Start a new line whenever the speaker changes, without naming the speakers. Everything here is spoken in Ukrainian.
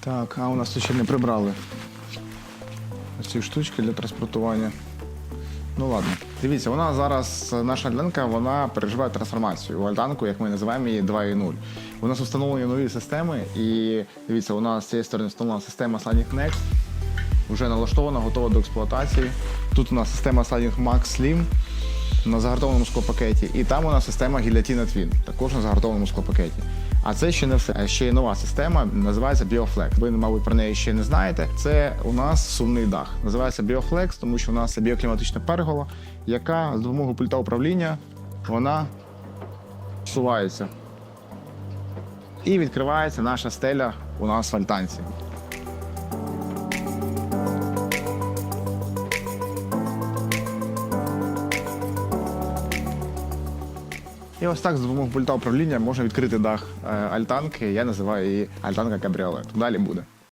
Так, а у нас тут ще не прибрали. Ці штучки для транспортування. Ну ладно. Дивіться, вона зараз, наша альтанка, вона переживає трансформацію. У альтанку, як ми називаємо її 2.0. У нас встановлені нові системи, і дивіться, у нас з цієї сторони встановлена система Sliding Next. Вже налаштована, готова до експлуатації. Тут у нас система Sliding Max Slim на загартованому склопакеті. І там у нас система Guillotine Twin, також на загартованому склопакеті. А це ще не все. Ще є нова система, називається BioFlex. Ви, мабуть, про неї ще не знаєте. Це у нас сумний дах. Називається BioFlex, тому що у нас це біокліматична пергола, яка з допомогою пульта управління вона сувається. І відкривається наша стеля у нас в альтанці. І ось так з допомогою пульта управління можна відкрити дах е, альтанки. Я називаю її альтанка кабріолет. Далі буде.